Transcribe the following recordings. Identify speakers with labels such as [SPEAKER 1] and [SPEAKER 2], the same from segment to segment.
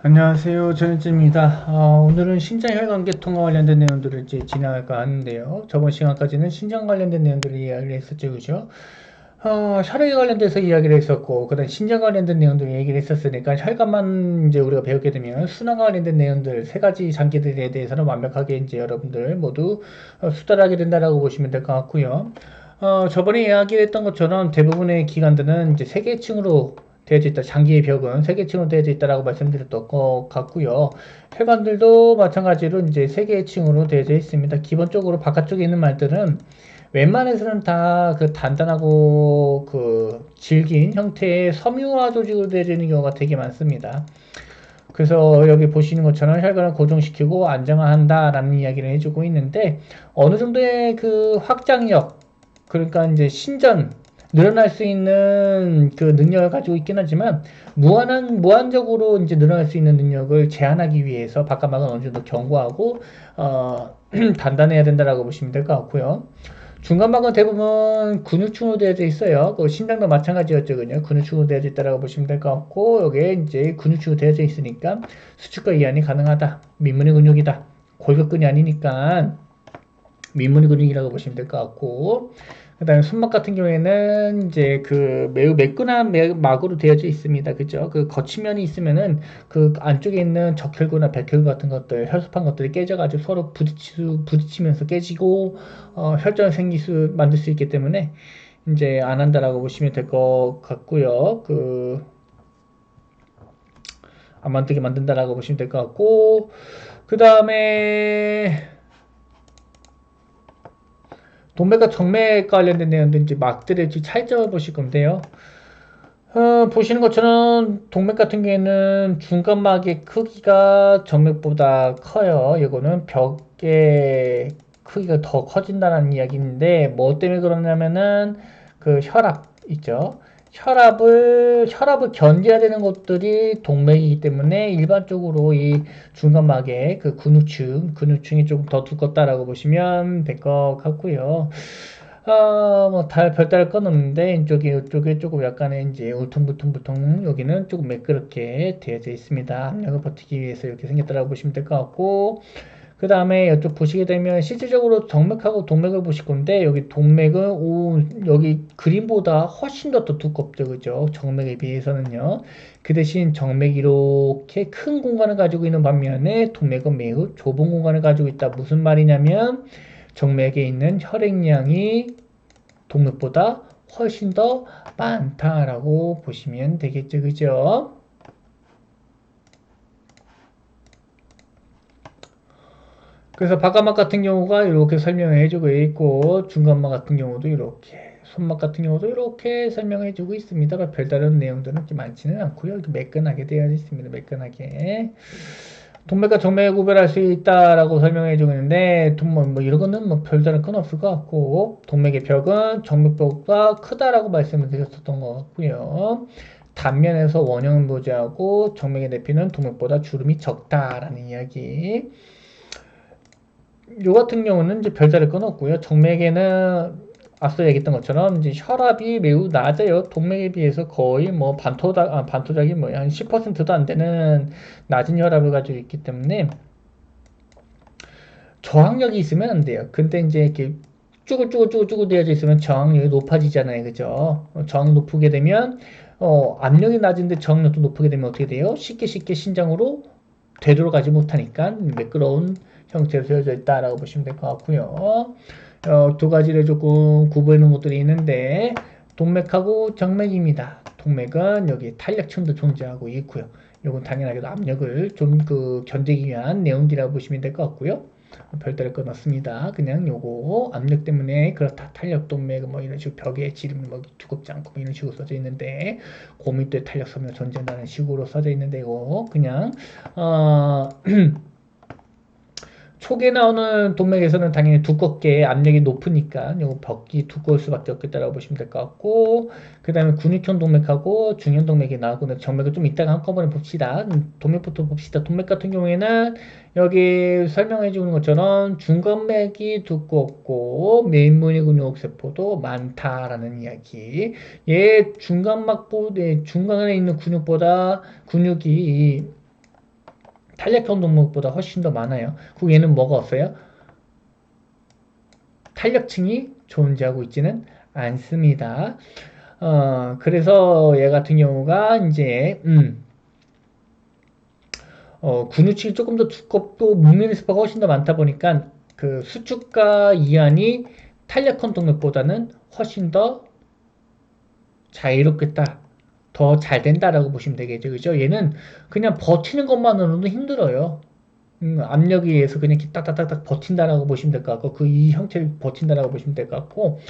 [SPEAKER 1] 안녕하세요. 전현진입니다. 어, 오늘은 신장 혈관계통과 관련된 내용들을 이제 진행할까 하는데요. 저번 시간까지는 신장 관련된 내용들을 이야기를 했었죠. 그죠? 어, 혈액에 관련돼서 이야기를 했었고, 그 다음 신장 관련된 내용들을 얘기를 했었으니까, 혈관만 이제 우리가 배우게 되면 순환과 관련된 내용들, 세 가지 장기들에 대해서는 완벽하게 이제 여러분들 모두 어, 수달하게 된다라고 보시면 될 것 같고요. 어, 저번에 이야기를 했던 것처럼 대부분의 기관들은 이제 세계층으로 되어져 있다. 장기의 벽은 세 개층으로 되어져 있다라고 말씀드렸던 것 같고요. 혈관들도 마찬가지로 이제 세 개의 층으로 되어져 있습니다. 기본적으로 바깥쪽에 있는 말들은 웬만해서는 다 그 단단하고 그 질긴 형태의 섬유화 조직으로 되어져 있는 경우가 되게 많습니다. 그래서 여기 보시는 것처럼 혈관을 고정시키고 안정화한다라는 이야기를 해주고 있는데 어느 정도의 그 확장력 그러니까 이제 신전 늘어날 수 있는 그 능력을 가지고 있긴 하지만 무한한 무한적으로 이제 늘어날 수 있는 능력을 제한하기 위해서 바깥막은 어느 정도 견고하고 어, 단단해야 된다라고 보시면 될 것 같고요. 중간막은 대부분 근육층으로 되어져 있어요. 그 심장도 마찬가지였죠, 그냥 근육층으로 되어져 있다라고 보시면 될 것 같고 여기에 이제 근육층으로 되어져 있으니까 수축과 이완이 가능하다. 민문의 근육이다. 골격근이 아니니까 민문의 근육이라고 보시면 될 것 같고 그 다음에 손목 같은 경우에는 이제 그 매우 매끈한 막으로 되어져 있습니다. 그죠? 그 거치면이 있으면은 그 안쪽에 있는 적혈구나 백혈구 같은 것들, 혈소판 것들이 깨져가지고 서로 부딪히, 부딪히면서 깨지고, 어, 혈전 생길 수, 만들 수 있기 때문에 이제 안 한다라고 보시면 될 것 같고요. 그, 안 만들게 만든다라고 보시면 될 것 같고, 그 다음에, 동맥과 정맥 관련된 내용들 이제 막들의 차이점을 보실 건데요. 어, 보시는 것처럼 동맥 같은 경우에는 중간막의 크기가 정맥보다 커요. 이거는 벽의 크기가 더 커진다는 이야기인데 뭐 때문에 그러냐면은 그 혈압 있죠. 혈압을 혈압을 견뎌야 되는 것들이 동맥이기 때문에 일반적으로 이 중간막의 그 근육층 근육층이 조금 더 두껍다라고 보시면 될 것 같고요. 어, 뭐, 달, 별다를 건 없는데, 이쪽에, 이쪽에 조금 약간의 이제 울퉁불퉁불퉁, 여기는 조금 매끄럽게 되어져 있습니다. 압력을 버티기 위해서 이렇게 생겼다라고 보시면 될 것 같고, 그 다음에 이쪽 보시게 되면 실질적으로 정맥하고 동맥을 보실 건데 여기 동맥은 오, 여기 그림보다 훨씬 더, 더 두껍죠. 그죠? 정맥에 비해서는요. 그 대신 정맥이 이렇게 큰 공간을 가지고 있는 반면에 동맥은 매우 좁은 공간을 가지고 있다. 무슨 말이냐면 정맥에 있는 혈액량이 동맥보다 훨씬 더 많다라고 보시면 되겠죠. 그죠 그래서 바깥막 같은 경우가 이렇게 설명해 주고 있고 중간막 같은 경우도 이렇게 손막 같은 경우도 이렇게 설명해 주고 있습니다. 별다른 내용들은 많지는 않고요. 이렇게 매끈하게 되어 있습니다. 매끈하게. 동맥과 정맥을 구별할 수 있다라고 설명해 주고 있는데 뭐, 뭐 이런 거는 뭐 별다른 건 없을 것 같고 동맥의 벽은 정맥벽보다 크다라고 말씀을 드렸었던 것 같고요. 단면에서 원형을 보지하고 정맥의 내피는 동맥보다 주름이 적다라는 이야기. 요 같은 경우는 이제 별다를 건 없고요. 정맥에는 앞서 얘기했던 것처럼 이제 혈압이 매우 낮아요. 동맥에 비해서 거의 뭐 반토작, 아, 반토작이 뭐야 한 10%도 안 되는 낮은 혈압을 가지고 있기 때문에 저항력이 있으면 안 돼요. 근데 이제 이렇게 쭈글쭈글쭈글쭈글 되어져 있으면 저항력이 높아지잖아요. 그죠? 어, 저항 높게 되면 어, 압력이 낮은데 저항력도 높게 되면 어떻게 돼요? 쉽게 쉽게 신장으로 되돌아가지 못하니까 매끄러운 형태로 되어져 있다라고 보시면 될 것 같고요. 어, 두 가지를 조금 구분하는 것들이 있는데 동맥하고 정맥입니다. 동맥은 여기 탄력층도 존재하고 있고요. 이건 당연하게도 압력을 좀 그 견디기 위한 내용들이라고 보시면 될 것 같고요. 별다를 건 없습니다. 그냥 요거 압력 때문에 그렇다 탄력 동맥 뭐 이런 식으로 벽에 지름 뭐 두껍지 않고 뭐 이런 식으로 써져 있는데 고밀도의 탄력 섬유 존재한다는 식으로 써져 있는데 이거 그냥 어 초기에 나오는 동맥에서는 당연히 두껍게 압력이 높으니까 요 벽이 두꺼울 수밖에 없겠다라고 보시면 될 것 같고 그 다음에 근육형 동맥하고 중형 동맥이 나오고 정맥을 좀 이따가 한꺼번에 봅시다. 동맥부터 봅시다. 동맥 같은 경우에는 여기 설명해 주는 것처럼 중간맥이 두껍고 메인문의 근육세포도 많다라는 이야기. 얘 중간막보다 중간에 있는 근육보다 근육이 탄력형 동맥보다 훨씬 더 많아요. 그리고 얘는 뭐가 없어요? 탄력층이 존재하고 있지는 않습니다. 어, 그래서 얘 같은 경우가 이제 음, 어, 근육층이 조금 더 두껍고 묵밀 스파가 훨씬 더 많다 보니까 그 수축과 이완이 탄력형 동맥보다는 훨씬 더 자유롭겠다. 더 잘 된다라고 보시면 되겠죠. 그죠? 얘는 그냥 버티는 것만으로도 힘들어요. 음, 압력에 의해서 그냥 딱딱딱딱 버틴다라고 보시면 될 것 같고 그 이 형체를 버틴다라고 보시면 될 것 같고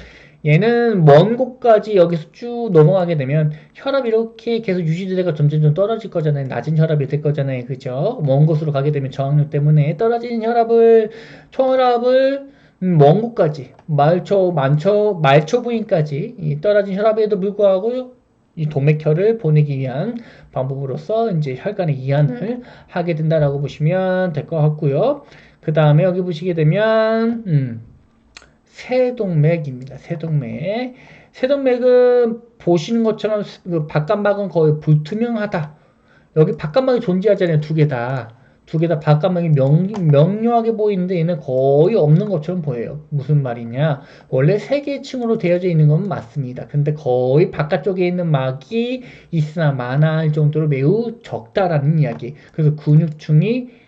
[SPEAKER 1] 얘는 먼 곳까지 여기서 쭉 넘어가게 되면 혈압이 이렇게 계속 유지되다가 점점점 떨어질 거잖아요. 낮은 혈압이 될 거잖아요. 그죠? 먼 곳으로 가게 되면 저항력 때문에 떨어지는 혈압을 초혈압을 음, 먼 곳까지 말초 만초 말초 부인까지 이 떨어진 혈압에도 불구하고 이 동맥혈을 보내기 위한 방법으로서 이제 혈관의 이완을 하게 된다라고 보시면 될 것 같고요. 그 다음에 여기 보시게 되면 음, 세동맥입니다. 세동맥. 세동맥은 보시는 것처럼 그 바깥막은 거의 불투명하다. 여기 바깥막이 존재하잖아요. 두 개 다. 두 개 다 바깥막이 명, 명료하게 보이는데 얘는 거의 없는 것처럼 보여요. 무슨 말이냐. 원래 세 개의 층으로 되어져 있는 건 맞습니다. 근데 거의 바깥쪽에 있는 막이 있으나 마나 할 정도로 매우 적다라는 이야기. 그래서 근육층이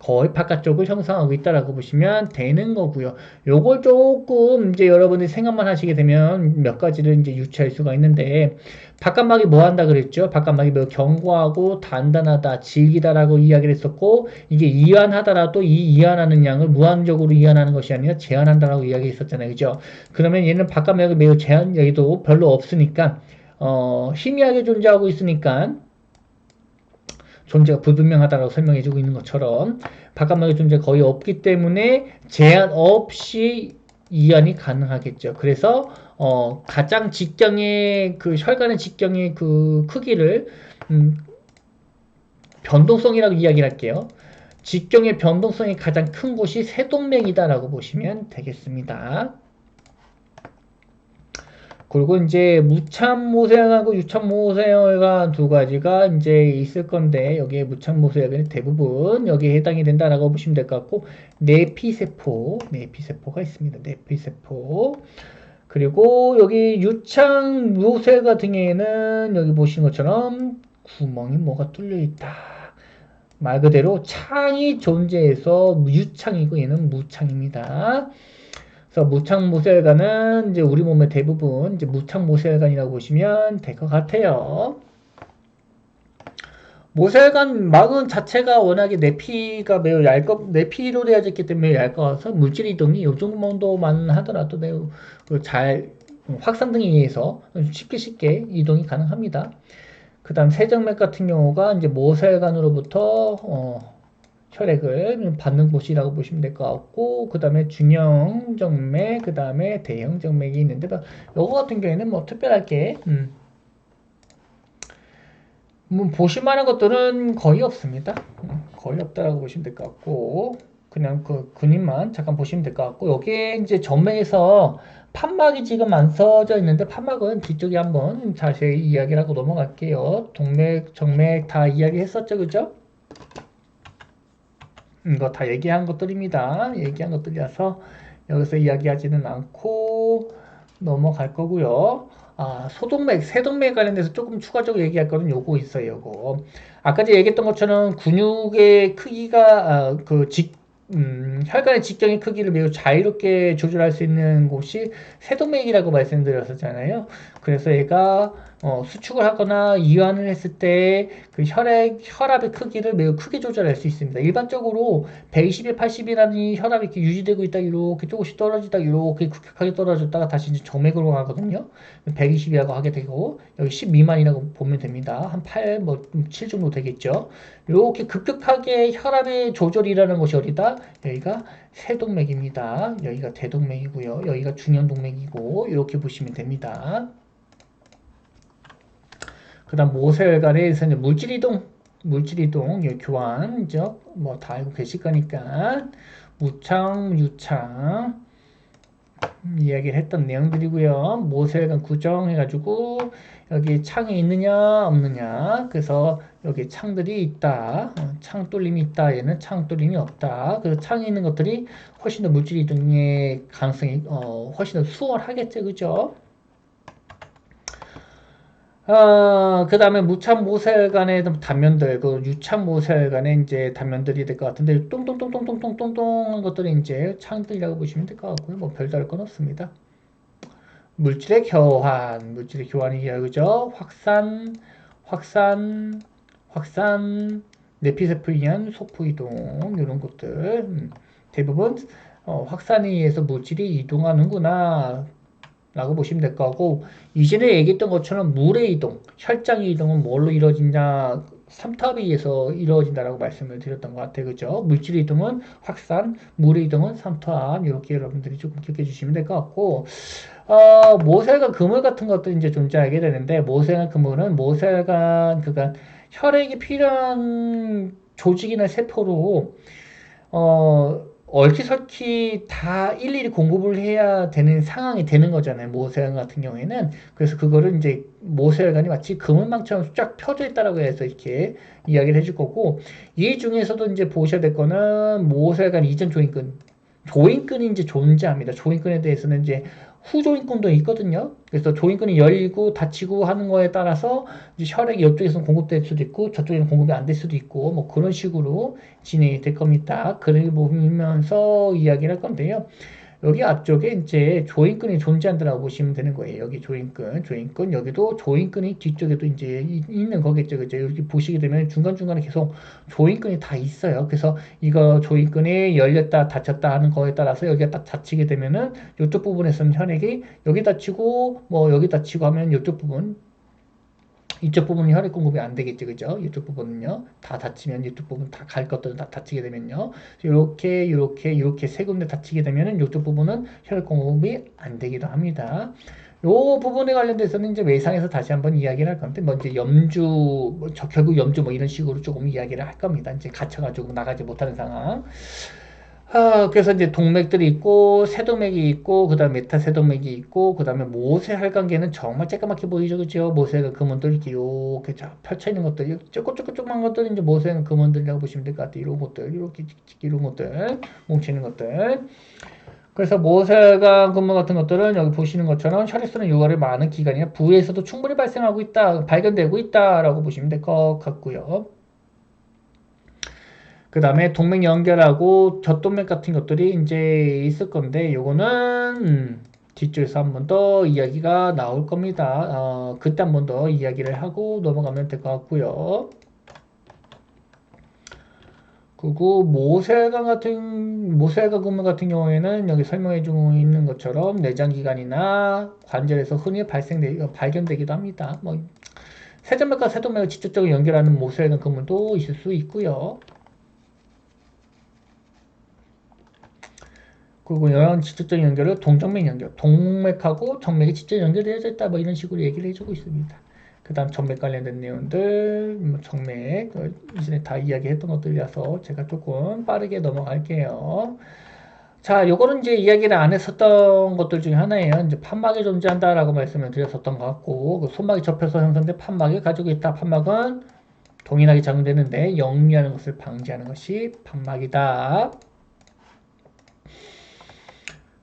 [SPEAKER 1] 거의 바깥쪽을 형성하고 있다라고 보시면 되는 거고요. 요걸 조금 이제 여러분들이 생각만 하시게 되면 몇 가지를 이제 유추할 수가 있는데 바깥막이 뭐 한다 그랬죠? 바깥막이 매우 견고하고 단단하다, 질기다라고 이야기를 했었고 이게 이완하더라도 이 이완하는 양을 무한적으로 이완하는 것이 아니라 제한한다라고 이야기했었잖아요. 그죠? 그러면 얘는 바깥막이 매우 제한 여기도 별로 없으니까 어, 희미하게 존재하고 있으니까 존재가 불분명하다고 설명해주고 있는 것처럼 바깥막의 존재 가 거의 없기 때문에 제한 없이 이완이 가능하겠죠. 그래서 어, 가장 직경의 그 혈관의 직경의 그 크기를 음, 변동성이라고 이야기를 할게요. 직경의 변동성이 가장 큰 곳이 세동맥이다라고 보시면 되겠습니다. 그리고 이제 무참모세혈하고 유참모세혈관 두 가지가 이제 있을 건데 여기에 무참모세혈관이 대부분 여기에 해당이 된다라고 보시면 될 것 같고 내피세포, 내피세포가 있습니다. 내피세포. 그리고 여기 유창 모세 같은 경우에는 여기 보시는 것처럼 구멍이 뭐가 뚫려 있다. 말 그대로 창이 존재해서 유창이고 얘는 무창입니다. 그래서 무창모세혈관은 이제 우리 몸의 대부분 이제 무창모세혈관이라고 보시면 될 것 같아요. 모세혈관 막은 자체가 워낙에 내피가 매우 얇고 내피로 되어져 있기 때문에 얇아서 물질 이동이 이 정도만 하더라도 매우 잘 확산 등에 의해서 쉽게 쉽게 이동이 가능합니다. 그 다음 세정맥 같은 경우가 이제 모세혈관으로부터 어, 혈액을 받는 곳이라고 보시면 될 것 같고 그 다음에 중형 정맥 그 다음에 대형 정맥이 있는데 이거 같은 경우에는 뭐 특별하게 음, 뭐 보실만한 것들은 거의 없습니다. 음, 거의 없다라고 보시면 될 것 같고 그냥 그 근육만 잠깐 보시면 될 것 같고 여기에 이제 정맥에서 판막이 지금 안 써져 있는데 판막은 뒤쪽에 한번 자세히 이야기를 하고 넘어갈게요. 동맥 정맥 다 이야기했었죠 그죠 이거 다 얘기한 것들입니다. 얘기한 것들이라서 여기서 이야기하지는 않고 넘어갈 거고요. 아, 소동맥, 세동맥 관련돼서 조금 추가적으로 얘기할 거는 요거 있어요. 요거. 아까 얘기했던 것처럼 근육의 크기가 아, 그 직, 음, 혈관의 직경의 크기를 매우 자유롭게 조절할 수 있는 곳이 세동맥이라고 말씀드렸었잖아요. 그래서 얘가 어, 수축을 하거나 이완을 했을 때 그 혈액, 혈압의 크기를 매우 크게 조절할 수 있습니다. 일반적으로 120에 80이라는 혈압이 이렇게 유지되고 있다 이렇게 조금씩 떨어지다 이렇게 급격하게 떨어졌다가 다시 이제 정맥으로 가거든요. 120이라고 하게 되고 여기 10 미만이라고 보면 됩니다. 한 8, 뭐 7 정도 되겠죠. 이렇게 급격하게 혈압의 조절이라는 것이 어디다? 여기가 세동맥입니다. 여기가 대동맥이고요. 여기가 중연동맥이고 이렇게 보시면 됩니다. 그 다음 모세혈관에서 이제 물질이동, 물질이동, 교환적, 뭐 다 알고 계실 거니까, 무창, 유창, 이야기를 했던 내용들이고요. 모세혈관 구정해가지고, 여기 창이 있느냐, 없느냐. 그래서 여기 창들이 있다. 어, 창 뚫림이 있다. 얘는 창 뚫림이 없다. 그래서 창에 있는 것들이 훨씬 더 물질 이동의 가능성이 어, 훨씬 더 수월하겠죠. 그죠? 어, 그 다음에 무참 모셀간의 단면들, 그 유참 모셀간의 이제 단면들이 될 것 같은데, 똥똥똥똥똥똥똥똥 한 것들이 이제 창들이라고 보시면 될 것 같고요. 뭐 별다를 건 없습니다. 물질의 교환, 물질의 교환이에요. 그죠? 확산, 확산, 확산, 내피세포에 의한 속포 이동, 이런 것들. 음, 대부분, 어, 확산에 의해서 물질이 이동하는구나. 라고 보시면 될 거고 이전에 얘기했던 것처럼 물의 이동, 혈장의 이동은 뭘로 이루어지냐 삼탑에 의해서 이루어진다라고 말씀을 드렸던 것 같아요. 그죠? 물질 이동은 확산, 물의 이동은 삼탑 이렇게 여러분들이 조금 기억해 주시면 될 것 같고 어, 모세관 그물 같은 것도 이제 존재하게 되는데 모세관 그물은 모세관 그간 혈액이 필요한 조직이나 세포로 어 얼키설키 다 일일이 공급을 해야 되는 상황이 되는 거잖아요. 모세혈관 같은 경우에는. 그래서 그거를 이제 모세혈관이 마치 그물망처럼 쫙 펴져 있다라고 해서 이렇게 이야기를 해줄 거고, 이 중에서도 이제 보셔야 될 거는 모세혈관 이전 조인근. 조인근이 이제 존재합니다. 조인근에 대해서는 이제 후조인근도 있거든요. 그래서 조인근이 열리고 닫히고 하는 거에 따라서 혈액이 이쪽에서 공급될 수도 있고 저쪽에는 공급이 안 될 수도 있고 뭐 그런 식으로 진행이 될 겁니다. 글을 보면서 이야기를 할 건데요. 여기 앞쪽에 이제 조인근이 존재한다고 보시면 되는 거예요. 여기 조인근, 조인근, 여기도 조인근이 뒤쪽에도 이제 있는 거겠죠. 그죠? 여기 보시게 되면 중간중간에 계속 조인근이 다 있어요. 그래서 이거 조인근이 열렸다 닫혔다 하는 거에 따라서 여기가 딱 닫히게 되면은 이쪽 부분에서는 혈액이 여기 닫히고 뭐 여기 닫히고 하면 이쪽 부분 이쪽 부분은 혈액 공급이 안 되겠죠. 그죠? 이쪽 부분은요. 다 닫히면 이쪽 부분 다 갈 것들은 다 닫히게 되면요. 이렇게, 이렇게, 이렇게 세 군데 닫히게 되면은 이쪽 부분은 혈액 공급이 안 되기도 합니다. 요 부분에 관련돼서는 이제 외상에서 다시 한번 이야기를 할 건데, 뭐 이제 염주, 뭐 결국 염주 뭐 이런 식으로 조금 이야기를 할 겁니다. 이제 갇혀가지고 나가지 못하는 상황. 아, 그래서 이제 동맥들이 있고 세동맥이 있고 그다음에 메타세동맥이 있고 그다음에 모세혈관계는 정말 쬐까맣게 보이죠, 그죠? 모세가 금원들 이렇게 이렇게 펼쳐 있는 것들, 쪼꼬쪼꼬쪼만 것들이 이제 모세는 금원들이라고 보시면 될 것 같아요. 이런 것들, 이렇게 이런 것들, 뭉치는 것들. 그래서 모세관 근무 같은 것들은 여기 보시는 것처럼 혈액순환 요구를 많은 기관이나 부위에서도 충분히 발생하고 있다, 발견되고 있다라고 보시면 될 것 같고요. 그 다음에 동맥 연결하고 젖동맥 같은 것들이 이제 있을 건데 요거는 음, 뒤쪽에서 한 번 더 이야기가 나올 겁니다. 어, 그때 한 번 더 이야기를 하고 넘어가면 될 것 같고요. 그리고 모세관 같은 모세관 근무 같은 경우에는 여기 설명해 주고 있는 것처럼 내장기관이나 관절에서 흔히 발생되 발견되기도 합니다. 뭐 세정맥과 세동맥을 직접적으로 연결하는 모세관 근무도 있을 수 있고요. 그리고 이런 직접적인 연결을 동정맥 연결, 동맥하고 정맥이 직접 연결되어져 있다 뭐 이런 식으로 얘기를 해주고 있습니다. 그 다음 정맥 관련된 내용들, 뭐 정맥, 그 이전에 다 이야기했던 것들이라서 제가 조금 빠르게 넘어갈게요. 자, 요거는 이제 이야기를 안 했었던 것들 중에 하나예요. 이제 판막이 존재한다라고 말씀을 드렸었던 것 같고, 그 손막이 접혀서 형성된 판막을 가지고 있다. 판막은 동일하게 작용되는데 영리하는 것을 방지하는 것이 판막이다.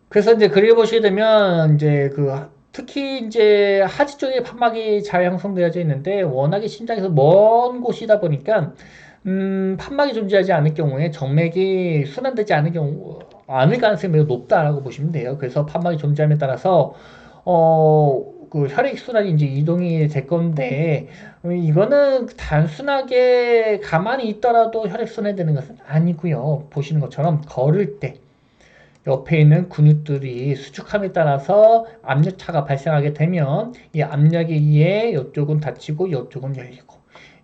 [SPEAKER 1] 그래서 이제 그려 보시게 되면 이제 그 특히 이제 하지 쪽에 판막이 잘 형성되어져 있는데 워낙에 심장에서 먼 곳이다 보니까 음, 판막이 존재하지 않을 경우에 정맥이 순환되지 않을 경우 않을 가능성이 매우 높다라고 보시면 돼요. 그래서 판막이 존재함에 따라서 어, 그 혈액 순환이 이제 이동이 될 건데 이거는 단순하게 가만히 있더라도 혈액 순환되는 것은 아니고요. 보시는 것처럼 걸을 때 옆에 있는 근육들이 수축함에 따라서 압력차가 발생하게 되면 이 압력에 의해 이쪽은 닫히고 이쪽은 열리고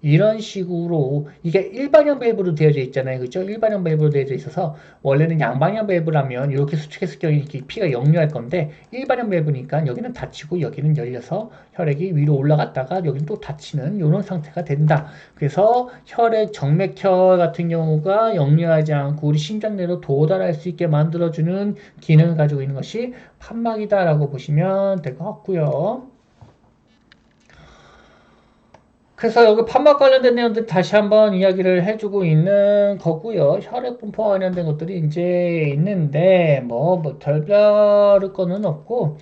[SPEAKER 1] 이런 식으로 이게 일반형 밸브로 되어져 있잖아요. 그죠? 일반형 밸브로 되어져 있어서 원래는 양방향 밸브라면 이렇게 수축했을 경우에 이렇게 피가 역류할 건데 일반형 밸브니까 여기는 닫히고 여기는 열려서 혈액이 위로 올라갔다가 여기는 또 닫히는 이런 상태가 된다. 그래서 혈액 정맥혈 같은 경우가 역류하지 않고 우리 심장 내로 도달할 수 있게 만들어주는 기능을 가지고 있는 것이 판막이다라고 보시면 될 것 같고요. 그래서 여기 판막 관련된 내용들 다시 한번 이야기를 해주고 있는 거고요. 혈액 분포와 관련된 것들이 이제 있는데 뭐, 뭐 별별 거는 없고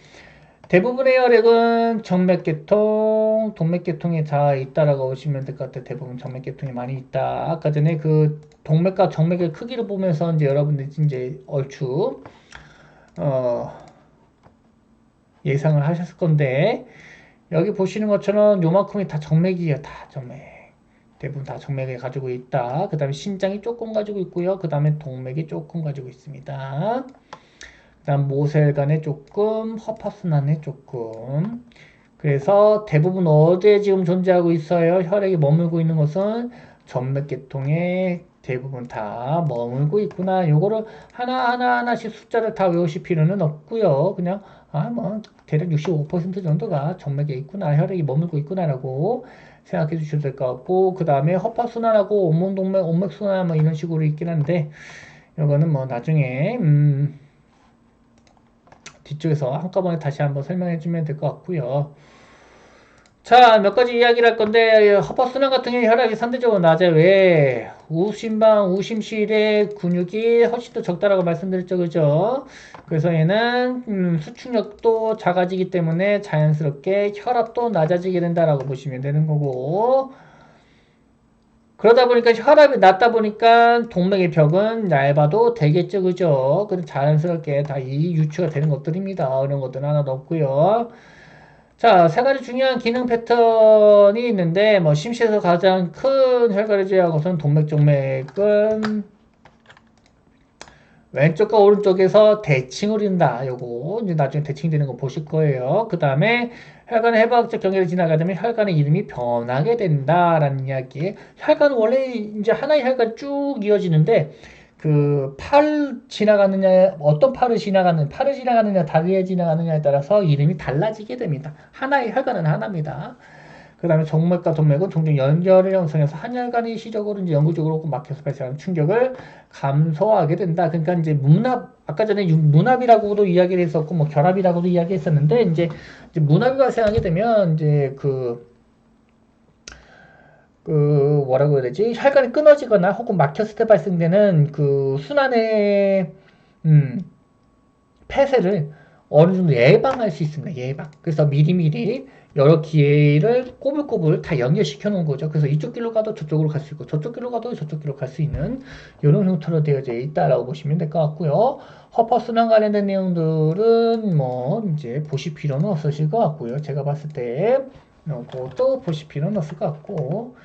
[SPEAKER 1] 대부분의 혈액은 정맥계통, 동맥계통에 다 있다라고 보시면 될 것 같아요. 대부분 정맥계통이 많이 있다. 아까 전에 그 동맥과 정맥의 크기를 보면서 이제 여러분들이 이제 얼추 어, 예상을 하셨을 건데 여기 보시는 것처럼 요만큼이 다 정맥이에요. 다 정맥. 대부분 다 정맥을 가지고 있다. 그 다음에 신장이 조금 가지고 있고요. 그 다음에 동맥이 조금 가지고 있습니다. 그 다음 모세혈관에 조금, 허파순환에 조금. 그래서 대부분 어디에 지금 존재하고 있어요? 혈액이 머물고 있는 것은 전맥계통에 대부분 다 머물고 있구나. 요거를 하나하나 하나씩 숫자를 다 외우실 필요는 없고요. 그냥 아 뭐 대략 65% 정도가 정맥에 있구나. 혈액이 머물고 있구나라고 생각해 주셔도 될 것 같고 그 다음에 허파순환하고 온몸동맥, 온맥순환 뭐 이런 식으로 있긴 한데 요거는 뭐 나중에 음 뒤쪽에서 한꺼번에 다시 한번 설명해 주면 될 것 같고요. 자, 몇 가지 이야기를 할 건데, 허파순환 같은 경우 혈압이 상대적으로 낮아요. 왜? 우심방, 우심실의 근육이 훨씬 더 적다라고 말씀드렸죠. 그죠? 그래서 얘는, 음, 수축력도 작아지기 때문에 자연스럽게 혈압도 낮아지게 된다라고 보시면 되는 거고, 그러다 보니까 혈압이 낮다 보니까 동맥의 벽은 얇아도 되겠죠. 그죠? 그럼 자연스럽게 다 이 유추가 되는 것들입니다. 이런 것들은 하나도 없고요. 자, 세 가지 중요한 기능 패턴이 있는데, 뭐, 심시에서 가장 큰 제외한 것은 동맥정맥은 왼쪽과 오른쪽에서 대칭을 이룬다. 요거, 이제 나중에 대칭되는 거 보실 거예요. 그 다음에 혈관의 해부학적 경계를 지나가다 보면 혈관의 이름이 변하게 된다라는 이야기. 혈관은 원래 이제 하나의 혈관이 쭉 이어지는데, 그 팔 지나가느냐 어떤 팔을 지나가는 팔을 지나가느냐 다리에 지나가느냐에 따라서 이름이 달라지게 됩니다. 하나의 혈관은 하나입니다. 그 다음에 정맥과 동맥은 종종 연결을 형성해서 한 혈관이 시적으로 이제 영구적으로 막혀서 발생하는 충격을 감소하게 된다. 그러니까 이제 문합 아까 전에 문합이라고도 이야기를 했었고 뭐 결합이라고도 이야기했었는데 이제, 이제 문합이 발생하게 되면 이제 그 그 뭐라고 해야 되지 혈관이 끊어지거나 혹은 막혔을 때 발생되는 그 순환의 음, 폐쇄를 어느 정도 예방할 수 있습니다. 예방. 그래서 미리미리 여러 기회를 꼬불꼬불 다 연결시켜 놓은 거죠. 그래서 이쪽 길로 가도 저쪽으로 갈 수 있고 저쪽 길로 가도 저쪽 길로 갈 수 있는 이런 형태로 되어져 있다라고 보시면 될 것 같고요. 허퍼순환 관련된 내용들은 뭐 이제 보실 필요는 없으실 것 같고요. 제가 봤을 때 그것도 보실 필요는 없을 것 같고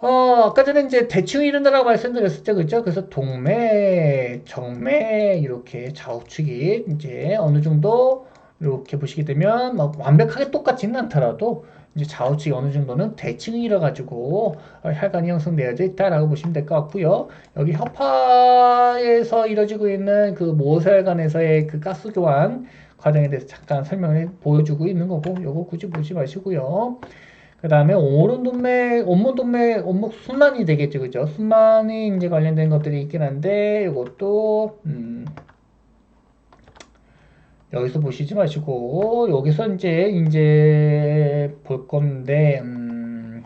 [SPEAKER 1] 어, 아까 전에 이제 대충 이른다라고 말씀드렸을 때, 그죠? 그래서 동맥, 정맥, 이렇게 좌우측이 이제 어느 정도 이렇게 보시게 되면 막 완벽하게 똑같지는 않더라도 이제 좌우측이 어느 정도는 대칭이 일어가지고 혈관이 형성되어져 있다라고 보시면 될 것 같고요. 여기 협파에서 이루어지고 있는 그 모세혈관에서의 그 가스 교환 과정에 대해서 잠깐 설명을 보여주고 있는 거고, 요거 굳이 보지 마시고요. 그 다음에 오른 동맥, 온몸 동맥, 온목 순환이 되겠죠. 그죠? 순환이 이제 관련된 것들이 있긴 한데, 이것도, 음, 여기서 보시지 마시고, 여기서 이제, 이제 볼 건데, 음,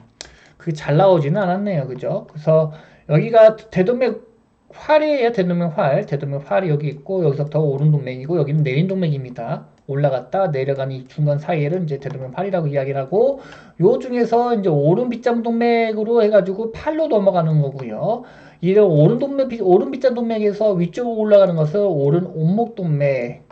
[SPEAKER 1] 그게 잘 나오지는 않았네요. 그죠? 그래서 여기가 대동맥 활이에요. 대동맥 활. 대동맥 활이 여기 있고, 여기서부터 오른 동맥이고, 여기는 내린 동맥입니다. 올라갔다 내려가는 이 중간 사이에를 이제 대동맥 팔이라고 이야기를 하고 요 중에서 이제 오른 빗장 동맥으로 해가지고 팔로 넘어가는 거고요. 이런 오른 동맥 오른 빗장 동맥에서 위쪽으로 올라가는 것을 오른 온목 동맥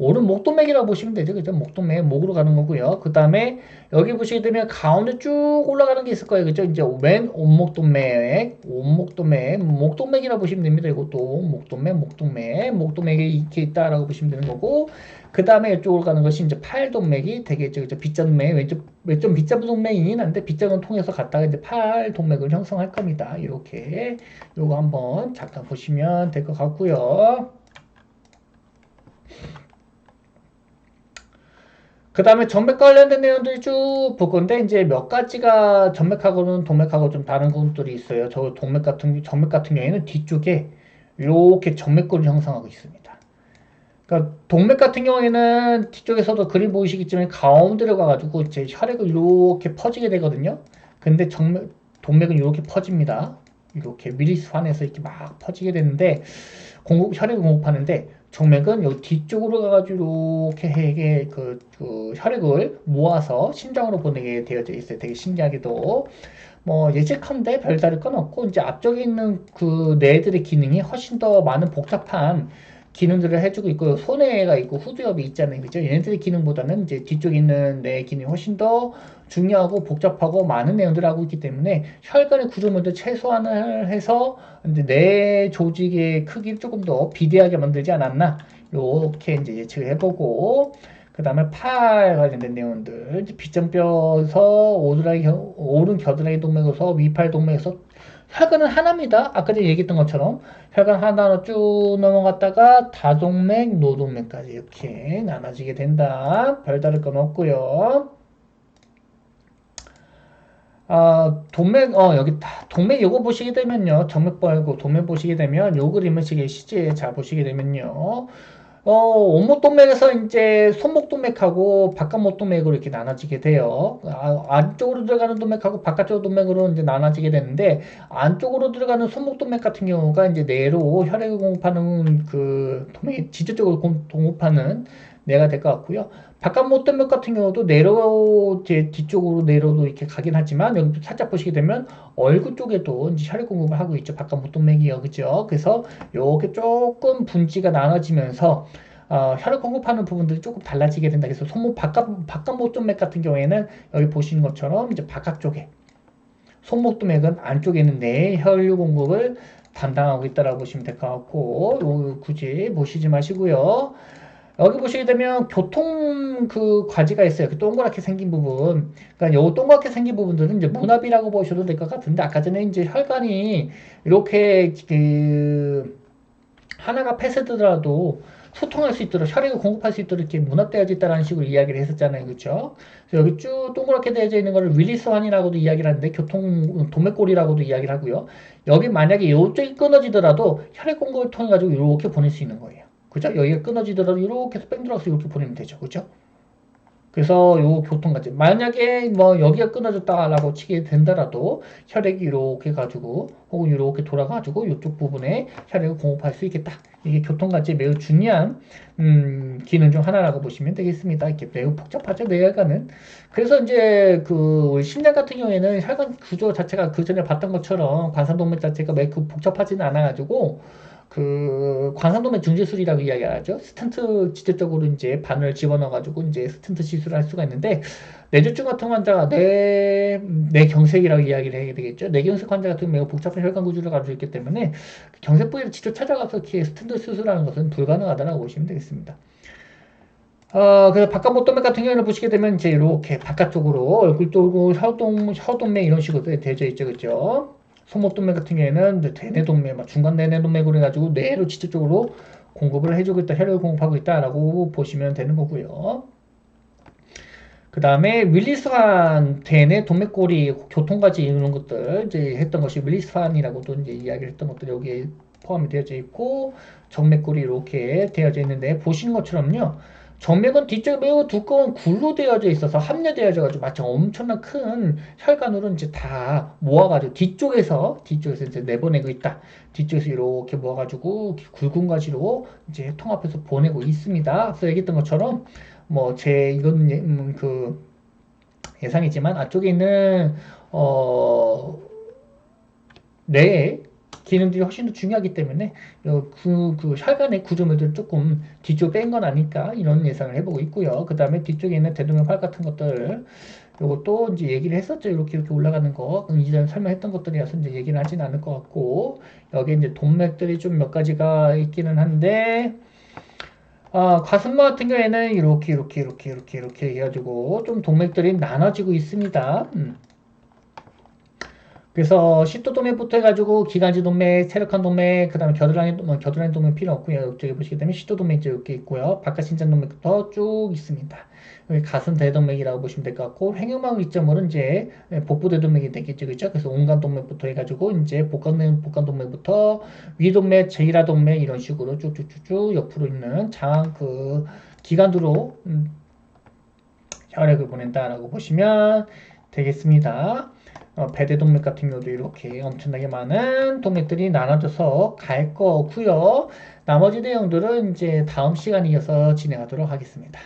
[SPEAKER 1] 오른 목동맥이라고 보시면 되죠. 그죠? 목동맥, 목으로 가는 거고요. 그 다음에 여기 보시게 되면 가운데 쭉 올라가는 게 있을 거예요. 그죠? 이제 왼 온목동맥, 온목동맥, 목동맥이라고 보시면 됩니다. 이것도 목동맥, 목동맥, 목동맥이 이렇게 있다라고 보시면 되는 거고, 그 다음에 이쪽으로 가는 것이 이제 팔동맥이 되겠죠. 그죠? 빗자동맥, 왼쪽, 왼쪽 빗자동맥이긴 한데, 빗자동 통해서 갔다가 이제 팔동맥을 형성할 겁니다. 이렇게. 요거 한번 잠깐 보시면 될 것 같고요. 그 다음에 전맥 관련된 내용들이 쭉 볼 건데 이제 몇 가지가 전맥하고는 동맥하고 좀 다른 것들이 있어요. 저 동맥 같은 전맥 같은 경우에는 뒤쪽에 이렇게 전맥골을 형성하고 있습니다. 그러니까 동맥 같은 경우에는 뒤쪽에서도 그림 보이시겠지만 가운데로 가가지고 이제 혈액을 이렇게 퍼지게 되거든요. 근데 정맥, 동맥은 이렇게 퍼집니다. 이렇게 미리스환에서 이렇게 막 퍼지게 되는데 공급 혈액을 공급하는데 정맥은 여기 뒤쪽으로 가가지고 이렇게 그, 그 혈액을 모아서 심장으로 보내게 되어져 있어요. 되게 신기하게도 뭐 예측한데 별다를 건 없고 이제 앞쪽에 있는 그 뇌들의 기능이 훨씬 더 많은 복잡한 기능들을 해주고 있고 손해가 있고 후두엽이 있잖아요. 그죠? 얘네들의 기능보다는 이제 뒤쪽에 있는 뇌 기능이 훨씬 더 중요하고 복잡하고 많은 내용들을 하고 있기 때문에 혈관의 구조물들 최소한을 해서 이제 뇌 조직의 크기를 조금 더 비대하게 만들지 않았나 이렇게 이제 예측을 해보고 그 다음에 팔 관련된 내용들 이제 빗장뼈에서 오르라기 오른 겨드랑이 동맥에서 위팔 동맥에서 혈관은 하나입니다. 아까 전에 얘기했던 것처럼 혈관 하나로 쭉 넘어갔다가 다동맥, 노동맥까지 이렇게 나눠지게 된다. 별다를 건 없고요. 아, 동맥, 어, 여기 다, 동맥 요거 보시게 되면요. 정맥 말고 동맥 보시게 되면 요 그림을 시계 시제 잘 보시게 되면요. 어, 온목 동맥에서 이제 손목 동맥하고 바깥목 동맥으로 이렇게 나눠지게 돼요. 아, 안쪽으로 들어가는 동맥하고 바깥쪽 동맥으로 이제 나눠지게 되는데, 안쪽으로 들어가는 손목 동맥 같은 경우가 이제 내로 혈액을 공급하는 그 동맥이 지주적으로 공급하는 뇌가 될 것 같고요. 바깥 못된맥 같은 경우도 내려 제 뒤쪽으로 내려도 이렇게 가긴 하지만 여기 살짝 보시게 되면 얼굴 쪽에도 이제 혈액 공급을 하고 있죠. 바깥 못동맥이요, 그죠? 그래서 이렇게 조금 분지가 나눠지면서 어, 혈액 공급하는 부분들이 조금 달라지게 된다. 그래서 손목 바깥 바깥 못동맥 같은 경우에는 여기 보시는 것처럼 이제 바깥 쪽에 손목도맥은 안쪽에 있는 내 혈류 공급을 담당하고 있다라고 보시면 될 것 같고 굳이 보시지 마시고요. 여기 보시게 되면 교통 그 과지가 있어요. 그 동그랗게 생긴 부분. 그러니까 요 동그랗게 생긴 부분들은 이제 문합이라고 보셔도 될 것 같은데 아까 전에 이제 혈관이 이렇게 그 하나가 폐쇄되더라도 소통할 수 있도록 혈액을 공급할 수 있도록 이렇게 문합되어져 있다는 식으로 이야기를 했었잖아요. 그렇죠? 여기 쭉 동그랗게 되어져 있는 거를 윌리스환이라고도 이야기를 하는데 교통 도매골이라고도 이야기를 하고요. 여기 만약에 이쪽이 끊어지더라도 혈액 공급을 통해 가지고 이렇게 보낼 수 있는 거예요. 그죠? 여기가 끊어지더라도 이렇게 해서 뺑 들어가서 이렇게 보내면 되죠. 그죠? 그래서 요 교통까지 만약에 뭐 여기가 끊어졌다라고 치게 된다라도 혈액이 이렇게 가지고 혹은 이렇게 돌아가지고 이쪽 부분에 혈액을 공급할 수 있겠다. 이게 교통까지 매우 중요한 음, 기능 중 하나라고 보시면 되겠습니다. 이렇게 매우 복잡하죠 뇌혈관은. 그래서 이제 그 심장 같은 경우에는 혈관 구조 자체가 그 전에 봤던 것처럼 관상동맥 자체가 매우 복잡하지는 않아가지고 그 관상도면 중지술이라고 이야기하죠. 스텐트 직접적으로 이제 바늘 집어넣어가지고 이제 스텐트 시술을 할 수가 있는데 뇌졸중 같은 환자가 뇌, 뇌경색이라고 이야기를 해야 되겠죠. 뇌경색 환자 같은 매우 복잡한 혈관 구조를 가지고 있기 때문에 경색 부위를 직접 찾아가서 스텐트 수술하는 것은 불가능하다고 보시면 되겠습니다. 어, 그래서 바깥 못동맥 같은 경우는 보시게 되면 이제 이렇게 바깥쪽으로 얼굴 쪽으로 혀동, 혀동맥 이런 식으로 되어져 있죠. 그죠? 소모동맥 같은 경우에는 대뇌동맥, 중간 대뇌동맥으로 해가지고 뇌로 직접적으로 공급을 해주고 있다, 혈액을 공급하고 있다라고 보시면 되는 거고요. 그 다음에 윌리스환 대뇌 동맥골이 교통까지 이루는 것들 이제 했던 것이 윌리스환이라고도 이제 이야기를 했던 것들이 여기에 포함이 되어져 있고 정맥골이 이렇게 되어져 있는데 보시는 것처럼요. 정맥은 뒤쪽에 매우 두꺼운 굴로 되어져 있어서 합류되어져 가지고 마치 엄청난 큰 혈관으로 이제 다 모아가지고 뒤쪽에서 뒤쪽에서 이제 내보내고 있다. 뒤쪽에서 이렇게 모아가지고 굵은 가지로 이제 통합해서 보내고 있습니다. 앞서 얘기했던 것처럼 뭐 제 이건 음, 그 예상이지만 앞쪽에 있는 어 뇌에 기능들이 훨씬 더 중요하기 때문에 그, 그 혈관의 구조물들을 조금 뒤쪽 뺀 건 아닐까 이런 예상을 해보고 있고요. 그 다음에 뒤쪽에 있는 대동맥 활 같은 것들 요것도 이제 얘기를 했었죠. 이렇게 이렇게 올라가는 거. 이전에 설명했던 것들이라서 이제 얘기는 하진 않을 것 같고 여기 이제 동맥들이 좀 몇 가지가 있기는 한데 아, 가슴마 같은 경우에는 이렇게 이렇게 이렇게 이렇게 이렇게 해가지고 좀 동맥들이 나눠지고 있습니다. 음. 그래서 시도 동맥부터 해가지고 기관지 동맥, 세력한 동맥, 그 다음에 겨드랑이 동맥, 겨드랑이 동맥 필요 없고요. 이쪽에 보시게 되면 시도 동맥 이렇게 있고요. 바깥 신장 동맥부터 쭉 있습니다. 여기 가슴 대동맥이라고 보시면 될 것 같고 횡격막 위점으로 이제 복부 대동맥이 되겠죠, 그렇죠? 그래서 온간 동맥부터 해가지고 이제 복간 복간 동맥부터 위 동맥, 제1하 동맥 이런 식으로 쭉쭉쭉쭉 옆으로 있는 장 그 기관으로 음, 혈액을 보낸다라고 보시면 되겠습니다. 어, 배대 동맥 같은 경우도 이렇게 엄청나게 많은 동맥들이 나눠져서 갈 거고요. 나머지 내용들은 이제 다음 시간에 이어서 진행하도록 하겠습니다.